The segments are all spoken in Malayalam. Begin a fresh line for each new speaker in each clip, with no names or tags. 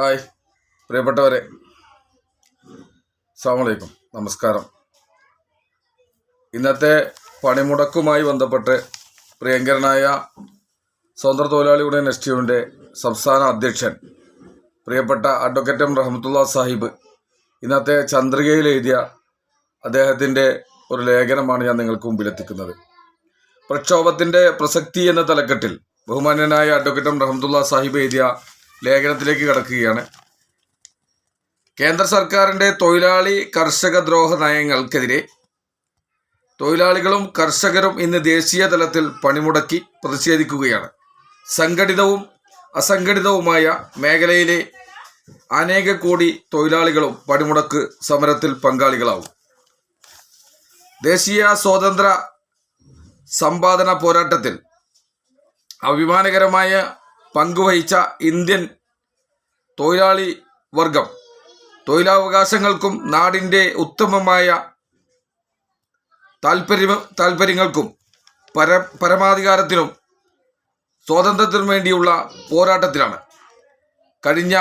ഹായ് പ്രിയപ്പെട്ടവരെ. സാമലൈക്കും നമസ്കാരം. ഇന്നത്തെ പണിമുടക്കുമായി ബന്ധപ്പെട്ട് പ്രിയങ്കരനായ സ്വതന്ത്ര തൊഴിലാളി യൂണിയൻ എസ് സംസ്ഥാന അധ്യക്ഷൻ പ്രിയപ്പെട്ട അഡ്വക്കേറ്റ് എം റഹമത്തുള്ള സാഹിബ് ഇന്നത്തെ ചന്ദ്രികയിൽ എഴുതിയ അദ്ദേഹത്തിന്റെ ഒരു ലേഖനമാണ് ഞാൻ നിങ്ങൾക്ക് മുമ്പിലെത്തിക്കുന്നത്. പ്രക്ഷോഭത്തിന്റെ പ്രസക്തി എന്ന തലക്കെട്ടിൽ ബഹുമാന്യനായ അഡ്വക്കേറ്റ് എം റഹമത്തുള്ള സാഹിബ് എഴുതിയ ലേഖനത്തിലേക്ക് കടക്കുകയാണ്. കേന്ദ്ര സർക്കാരിന്റെ തൊഴിലാളി കർഷക ദ്രോഹ നയങ്ങൾക്കെതിരെ തൊഴിലാളികളും കർഷകരും ഇന്ന് ദേശീയ തലത്തിൽ പണിമുടക്കി പ്രതിഷേധിക്കുകയാണ്. സംഘടിതവും അസംഘടിതവുമായ മേഖലയിലെ അനേക കോടി തൊഴിലാളികളും പണിമുടക്ക് സമരത്തിൽ പങ്കാളികളാവും. ദേശീയ സ്വാതന്ത്ര്യ സമ്പാദന പോരാട്ടത്തിൽ അഭിമാനകരമായ പങ്കുവഹിച്ച ഇന്ത്യൻ തൊഴിലാളി വർഗം. തൊഴിലവകാശങ്ങൾക്കും നാടിന്റെ ഉത്തമമായ താല്പര്യ താല്പര്യങ്ങൾക്കും പര പരമാധികാരത്തിനും സ്വാതന്ത്ര്യത്തിനും വേണ്ടിയുള്ള പോരാട്ടത്തിലാണ്. കഴിഞ്ഞ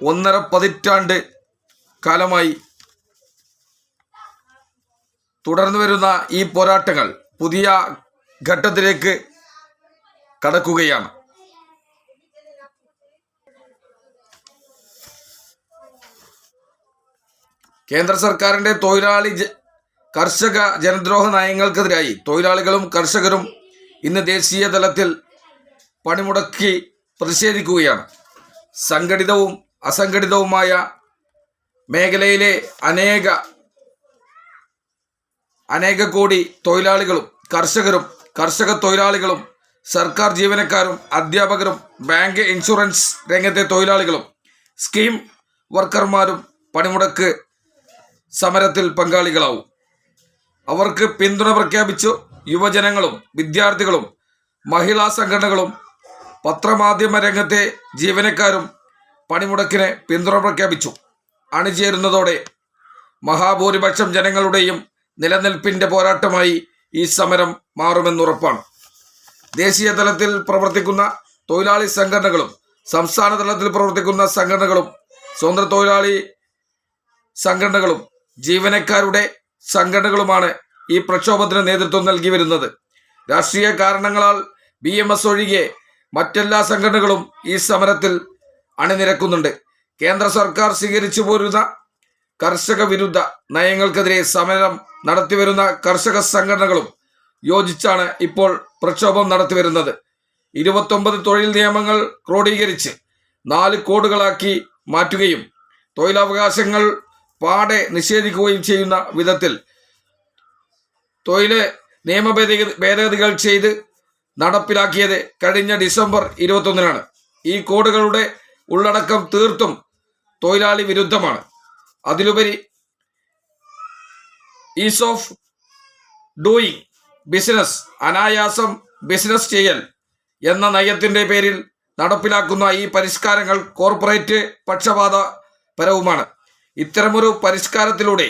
ഒന്നര പതിറ്റാണ്ട് കാലമായി തുടർന്നു വരുന്ന ഈ പോരാട്ടങ്ങൾ പുതിയ ഘട്ടത്തിലേക്ക് കടക്കുകയാണ്. കേന്ദ്ര സർക്കാരിന്റെ തൊഴിലാളി കർഷക ജനദ്രോഹ നയങ്ങൾക്കെതിരായി തൊഴിലാളികളും കർഷകരും ഇന്ന് ദേശീയ തലത്തിൽ പണിമുടക്കി പ്രതിഷേധിക്കുകയാണ്. സംഘടിതവും അസംഘടിതവുമായ മേഖലയിലെ അനേക അനേക കോടി തൊഴിലാളികളും കർഷകരും കർഷക തൊഴിലാളികളും സർക്കാർ ജീവനക്കാരും അധ്യാപകരും ബാങ്ക് ഇൻഷുറൻസ് രംഗത്തെ തൊഴിലാളികളും സ്കീം വർക്കർമാരും പണിമുടക്ക് സമരത്തിൽ പങ്കാളികളാവും. അവർക്ക് പിന്തുണ പ്രഖ്യാപിച്ചു യുവജനങ്ങളും വിദ്യാർത്ഥികളും മഹിളാ സംഘടനകളും പത്രമാധ്യമ രംഗത്തെ ജീവനക്കാരും പണിമുടക്കിന് പിന്തുണ പ്രഖ്യാപിച്ചു. അണിചേരുന്നതോടെ മഹാഭൂരിപക്ഷം ജനങ്ങളുടെയും നിലനിൽപ്പിന്റെ പോരാട്ടമായി ഈ സമരം മാറുമെന്നുറപ്പാണ്. ദേശീയ തലത്തിൽ പ്രവർത്തിക്കുന്ന തൊഴിലാളി സംഘടനകളും സംസ്ഥാന തലത്തിൽ പ്രവർത്തിക്കുന്ന സംഘടനകളും സ്വതന്ത്ര തൊഴിലാളി സംഘടനകളും ജീവനക്കാരുടെ സംഘടനകളുമാണ് ഈ പ്രക്ഷോഭത്തിന് നേതൃത്വം നൽകി വരുന്നത്. രാഷ്ട്രീയ കാരണങ്ങളാൽ ബി എം എസ് ഒഴികെ മറ്റെല്ലാ സംഘടനകളും ഈ സമരത്തിൽ അണിനിരക്കുന്നുണ്ട്. കേന്ദ്ര സർക്കാർ സ്വീകരിച്ചു പോരുന്ന കർഷക വിരുദ്ധ നയങ്ങൾക്കെതിരെ സമരം നടത്തിവരുന്ന കർഷക സംഘടനകളും യോജിച്ചാണ് ഇപ്പോൾ പ്രക്ഷോഭം നടത്തിവരുന്നത് ഇരുപത്തൊമ്പത് തൊഴിൽ നിയമങ്ങൾ ക്രോഡീകരിച്ച് നാല് കോഡുകളാക്കി മാറ്റുകയും തൊഴിലവകാശങ്ങൾ പാടെ നിഷേധിക്കുകയും ചെയ്യുന്ന വിധത്തിൽ തൊഴിൽ നിയമ ഭേദഗതി ഭേദഗതികൾ ചെയ്ത് നടപ്പിലാക്കിയത് കഴിഞ്ഞ ഡിസംബർ ഇരുപത്തൊന്നിനാണ്. ഈ കോഡുകളുടെ ഉള്ളടക്കം തീർത്തും തൊഴിലാളി വിരുദ്ധമാണ്. അതിലുപരി ഈസ് ഓഫ് ഡൂയിങ് ബിസിനസ് അനായാസം ബിസിനസ് ചെയ്യൽ എന്ന നയത്തിന്റെ പേരിൽ നടപ്പിലാക്കുന്ന ഈ പരിഷ്കാരങ്ങൾ കോർപ്പറേറ്റ് പക്ഷപാതപരവുമാണ്. ഇത്തരമൊരു പരിഷ്കാരത്തിലൂടെ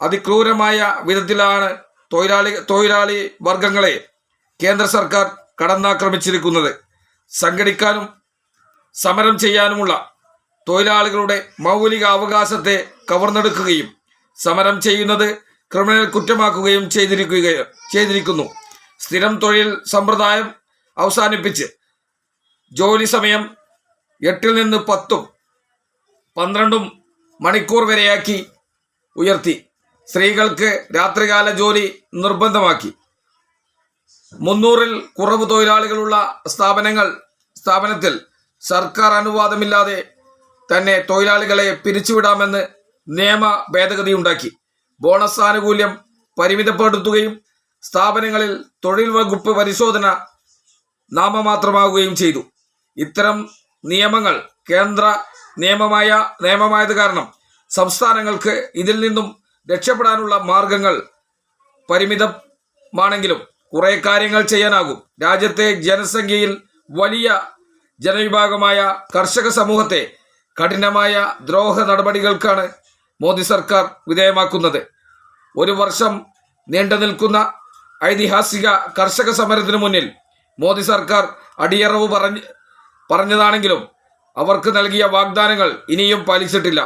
അതിക്രൂരമായ വിധത്തിലാണ് തൊഴിലാളി തൊഴിലാളി വർഗങ്ങളെ കേന്ദ്ര സർക്കാർ കടന്നാക്രമിച്ചിരിക്കുന്നത്. സംഘടിക്കാനും സമരം ചെയ്യാനുമുള്ള തൊഴിലാളികളുടെ മൗലിക അവകാശത്തെ കവർന്നെടുക്കുകയും സമരം ചെയ്യുന്നത് ക്രിമിനൽ കുറ്റമാക്കുകയും ചെയ്തിരിക്കുക ചെയ്തിരിക്കുന്നു. സ്ഥിരം തൊഴിൽ സമ്പ്രദായം അവസാനിപ്പിച്ച് ജോലി സമയം എട്ടിൽ നിന്ന് പത്തും പന്ത്രണ്ടും മണിക്കൂർ വരെയാക്കി ഉയർത്തി. സ്ത്രീകൾക്ക് രാത്രികാല ജോലി നിർബന്ധമാക്കി. മുന്നൂറിൽ കുറവ് തൊഴിലാളികളുള്ള സ്ഥാപനങ്ങൾ സ്ഥാപനത്തിൽ സർക്കാർ അനുവാദമില്ലാതെ തന്നെ തൊഴിലാളികളെ പിരിച്ചുവിടാമെന്ന് നിയമ ഭേദഗതി ഉണ്ടാക്കി. ബോണസ് ആനുകൂല്യം പരിമിതപ്പെടുത്തുകയും സ്ഥാപനങ്ങളിൽ തൊഴിൽ വകുപ്പ് പരിശോധന നാമമാത്രമാകുകയും ചെയ്തു. ഇത്തരം നിയമങ്ങൾ കേന്ദ്ര നിയമമായ നിയമമായത് കാരണം സംസ്ഥാനങ്ങൾക്ക് ഇതിൽ നിന്നും രക്ഷപ്പെടാനുള്ള മാർഗങ്ങൾ പരിമിതമാണെങ്കിലും കുറെ കാര്യങ്ങൾ ചെയ്യാനാകും. രാജ്യത്തെ ജനസംഖ്യയിൽ വലിയ ജനവിഭാഗമായ കർഷക സമൂഹത്തെ കഠിനമായ ദ്രോഹ നടപടികൾക്കാണ് മോദി സർക്കാർ വിധേയമാക്കുന്നത്. ഒരു വർഷം നീണ്ടു നിൽക്കുന്ന ഐതിഹാസിക കർഷക സമരത്തിനു മുന്നിൽ മോദി സർക്കാർ അടിയറവ് പറഞ്ഞ് പറഞ്ഞതാണെങ്കിലും അവർക്ക് നൽകിയ വാഗ്ദാനങ്ങൾ ഇനിയും പാലിച്ചിട്ടില്ല.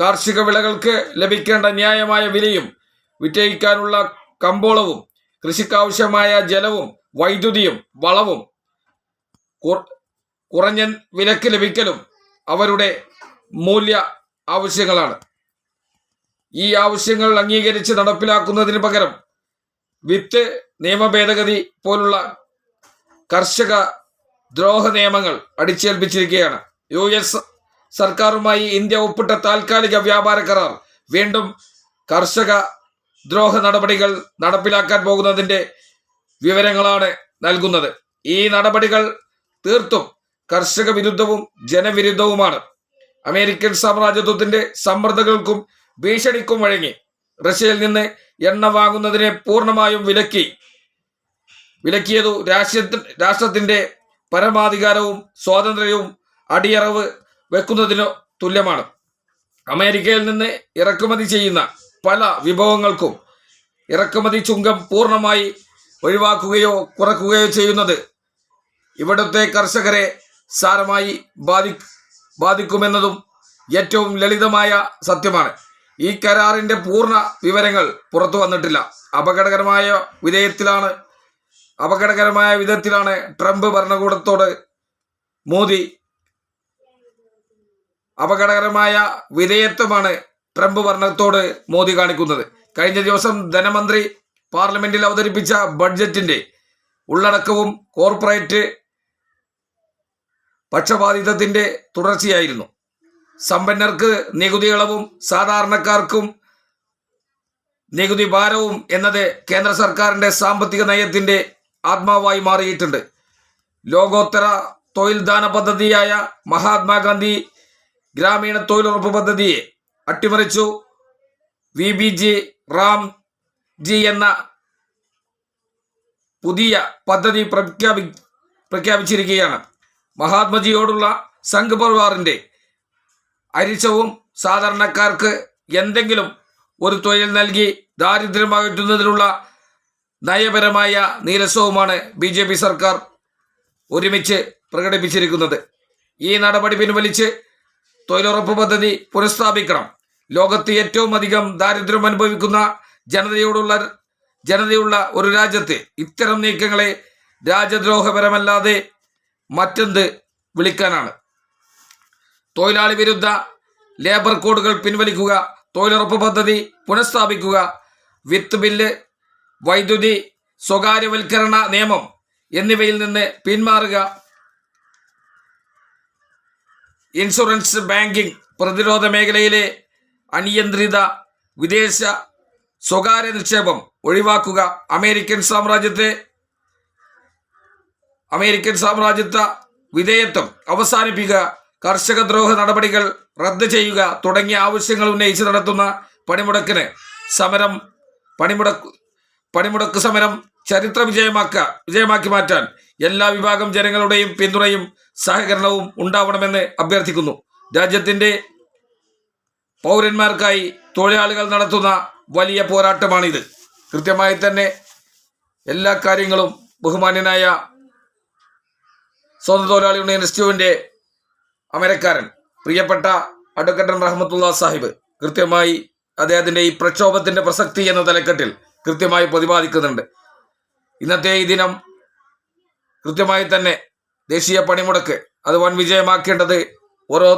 കാർഷിക വിളകൾക്ക് ലഭിക്കേണ്ട ന്യായമായ വിലയും വിറ്റയിക്കാനുള്ള കമ്പോളവും കൃഷിക്കാവശ്യമായ ജലവും വൈദ്യുതിയും വളവും കുറഞ്ഞ വിലക്ക് ലഭിക്കലും അവരുടെ മൂല്യ ആവശ്യങ്ങളാണ്. ഈ ആവശ്യങ്ങൾ അംഗീകരിച്ച് നടപ്പിലാക്കുന്നതിന് പകരം വിത്ത് നിയമ ഭേദഗതി പോലുള്ള കർഷക ദ്രോഹ നിയമങ്ങൾ അടിച്ചേൽപ്പിച്ചിരിക്കുകയാണ്. യു എസ് സർക്കാരുമായി ഇന്ത്യ ഒപ്പിട്ട താൽക്കാലിക വ്യാപാര കരാർ വീണ്ടും കർഷക ദ്രോഹ നടപടികൾ നടപ്പിലാക്കാൻ പോകുന്നതിന്റെ വിവരങ്ങളാണ് നൽകുന്നത്. ഈ നടപടികൾ തീർത്തും കർഷക വിരുദ്ധവും ജനവിരുദ്ധവുമാണ്. അമേരിക്കൻ സാമ്രാജ്യത്വത്തിന്റെ സമ്മർദ്ദങ്ങൾക്കും ഭീഷണിക്കും വഴങ്ങി റഷ്യയിൽ നിന്ന് എണ്ണ വാങ്ങുന്നതിനെ പൂർണമായും വിലക്കി. വിലക്കിയതു രാഷ്ട്ര രാഷ്ട്രത്തിന്റെ പരമാധികാരവും സ്വാതന്ത്ര്യവും അടിയറവ് വെക്കുന്നതിനു തുല്യമാണ്. അമേരിക്കയിൽ നിന്ന് ഇറക്കുമതി ചെയ്യുന്ന പല വിഭവങ്ങൾക്കും ഇറക്കുമതി ചുങ്കം പൂർണമായി ഒഴിവാക്കുകയോ കുറക്കുകയോ ചെയ്യുന്നത് ഇവിടുത്തെ കർഷകരെ സാരമായി ബാധി ബാധിക്കുമെന്നതും ഏറ്റവും ലളിതമായ സത്യമാണ്. ഈ കരാറിന്റെ പൂർണ വിവരങ്ങൾ പുറത്തു വന്നിട്ടില്ല. അപകടകരമായ വിധേയത്തിലാണ് അപകടകരമായ വിധത്തിലാണ് ട്രംപ് ഭരണകൂടത്തോട് മോദി അപകടകരമായ വിധേയത്വമാണ് ട്രംപ് ഭരണത്തോട് മോദി കാണിക്കുന്നത്. കഴിഞ്ഞ ദിവസം ധനമന്ത്രി പാർലമെന്റിൽ അവതരിപ്പിച്ച ബഡ്ജറ്റിന്റെ ഉള്ളടക്കവും കോർപ്പറേറ്റ് പക്ഷപാതിത്വത്തിന്റെ തുടർച്ചയായിരുന്നു. സമ്പന്നർക്ക് നികുതി ഇളവും സാധാരണക്കാർക്കും നികുതി ഭാരവും എന്നത് കേന്ദ്ര സർക്കാരിന്റെ സാമ്പത്തിക നയത്തിന്റെ ആത്മാവായി മാറിയിട്ടുണ്ട്. ലോകോത്തര തൊഴിൽദാന പദ്ധതിയായ മഹാത്മാഗാന്ധി ഗ്രാമീണ തൊഴിലുറപ്പ് പദ്ധതിയെ അട്ടിമറിച്ചു. V B G RAM G എന്ന പുതിയ പദ്ധതി പ്രഖ്യാപി പ്രഖ്യാപിച്ചിരിക്കുകയാണ്. മഹാത്മജിയോടുള്ള സംഘ് പരിവാറിന്റെ അരിച്ചവും സാധാരണക്കാർക്ക് എന്തെങ്കിലും ഒരു തൊഴിൽ നൽകി ദാരിദ്ര്യം അകറ്റുന്നതിനുള്ള നയപരമായ നീരസവുമാണ് ബി ജെ പി സർക്കാർ ഒരുമിച്ച് പ്രകടിപ്പിച്ചിരിക്കുന്നത്. ഈ നടപടി പിൻവലിച്ച് തൊഴിലുറപ്പ് പദ്ധതി പുനഃസ്ഥാപിക്കണം. ലോകത്ത് ഏറ്റവും അധികം ദാരിദ്ര്യം അനുഭവിക്കുന്ന ജനതയോടുള്ള ജനതയുള്ള ഒരു രാജ്യത്ത് ഇത്തരം നീക്കങ്ങളെ രാജ്യദ്രോഹപരമല്ലാതെ മറ്റെന്ത് വിളിക്കാനാണ്? തൊഴിലാളി വിരുദ്ധ ലേബർ കോഡുകൾ പിൻവലിക്കുക തൊഴിലുറപ്പ് പദ്ധതി പുനഃസ്ഥാപിക്കുക വിത്ത് ബില്ല് വൈദ്യുതി സ്വകാര്യവൽക്കരണ നിയമം എന്നിവയിൽ നിന്ന് പിന്മാറുക ഇൻഷുറൻസ് ബാങ്കിംഗ് പ്രതിരോധ മേഖലയിലെ അനിയന്ത്രിത വിദേശ സ്വകാര്യ നിക്ഷേപം ഒഴിവാക്കുക. അമേരിക്കൻ സാമ്രാജ്യത്തെ അമേരിക്കൻ സാമ്രാജ്യത്വ വിധേയത്വം അവസാനിപ്പിക്കുക. കർഷക ദ്രോഹ നടപടികൾ റദ്ദ് ചെയ്യുക തുടങ്ങിയ ആവശ്യങ്ങൾ ഉന്നയിച്ച് നടത്തുന്ന പണിമുടക്കിന് സമരം പണിമുടക്ക് പണിമുടക്ക് സമരം ചരിത്ര വിജയമാക്ക വിജയമാക്കി മാറ്റാൻ എല്ലാ വിഭാഗം ജനങ്ങളുടെയും പിന്തുണയും സഹകരണവും ഉണ്ടാവണമെന്ന് അഭ്യർത്ഥിക്കുന്നു. രാജ്യത്തിന്റെ പൗരന്മാർക്കായി തൊഴിലാളികൾ നടത്തുന്ന വലിയ പോരാട്ടമാണിത്. കൃത്യമായി തന്നെ എല്ലാ കാര്യങ്ങളും ബഹുമാന്യനായ സ്വന്തം തൊഴിലാളി യൂണിയൻ ഇൻസ്റ്റിറ്റ്യൂവിന്റെ അമരക്കാരൻ പ്രിയപ്പെട്ട അഡ്വക്കറ്റൻ റഹ്മത്തുള്ള സാഹിബ് കൃത്യമായി അദ്ദേഹത്തിന്റെ ഈ പ്രക്ഷോഭത്തിന്റെ പ്രസക്തി എന്ന തലക്കെട്ടിൽ കൃത്യമായി പ്രതിപാദിക്കുന്നുണ്ട്. ഇന്നത്തെ ഈ ദിനം കൃത്യമായി തന്നെ ദേശീയ പണിമുടക്ക് അത് വൻ വിജയമാക്കേണ്ടത് ഓരോ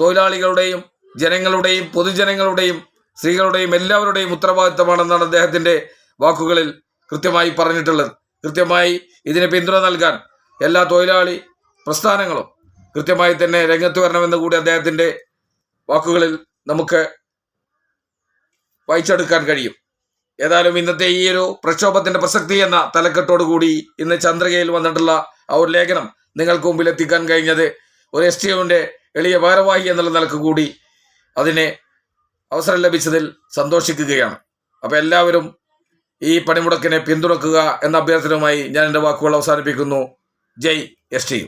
തൊഴിലാളികളുടെയും ജനങ്ങളുടെയും പൊതുജനങ്ങളുടെയും സ്ത്രീകളുടെയും എല്ലാവരുടെയും ഉത്തരവാദിത്തമാണെന്നാണ് അദ്ദേഹത്തിന്റെ വാക്കുകളിൽ കൃത്യമായി പറഞ്ഞിട്ടുള്ളത്. കൃത്യമായി ഇതിന് പിന്തുണ നൽകാൻ എല്ലാ തൊഴിലാളി പ്രസ്ഥാനങ്ങളും കൃത്യമായി തന്നെ രംഗത്ത് വരണമെന്ന് കൂടി അദ്ദേഹത്തിന്റെ വാക്കുകളിൽ നമുക്ക് വായിച്ചെടുക്കാൻ കഴിയും. ഏതായാലും ഇന്നത്തെ ഈ ഒരു പ്രക്ഷോഭത്തിന്റെ പ്രസക്തി എന്ന തലക്കെട്ടോടുകൂടി ഇന്ന് ചന്ദ്രികയിൽ വന്നിട്ടുള്ള ആ ഒരു ലേഖനം നിങ്ങൾക്ക് മുമ്പിൽ എത്തിക്കാൻ കഴിഞ്ഞത് ഒരു എസ് ടി എമ്മിന്റെ എളിയ ഭാരവാഹി എന്നുള്ള നിലയ്ക്ക് കൂടി അതിനെ അവസരം ലഭിച്ചതിൽ സന്തോഷിക്കുകയാണ്. അപ്പൊ എല്ലാവരും ഈ പണിമുടക്കിനെ പിന്തുണക്കുക എന്ന അഭ്യർത്ഥനയുമായി ഞാൻ എന്റെ വാക്കുകൾ അവസാനിപ്പിക്കുന്നു. ജയ് എസ് ടി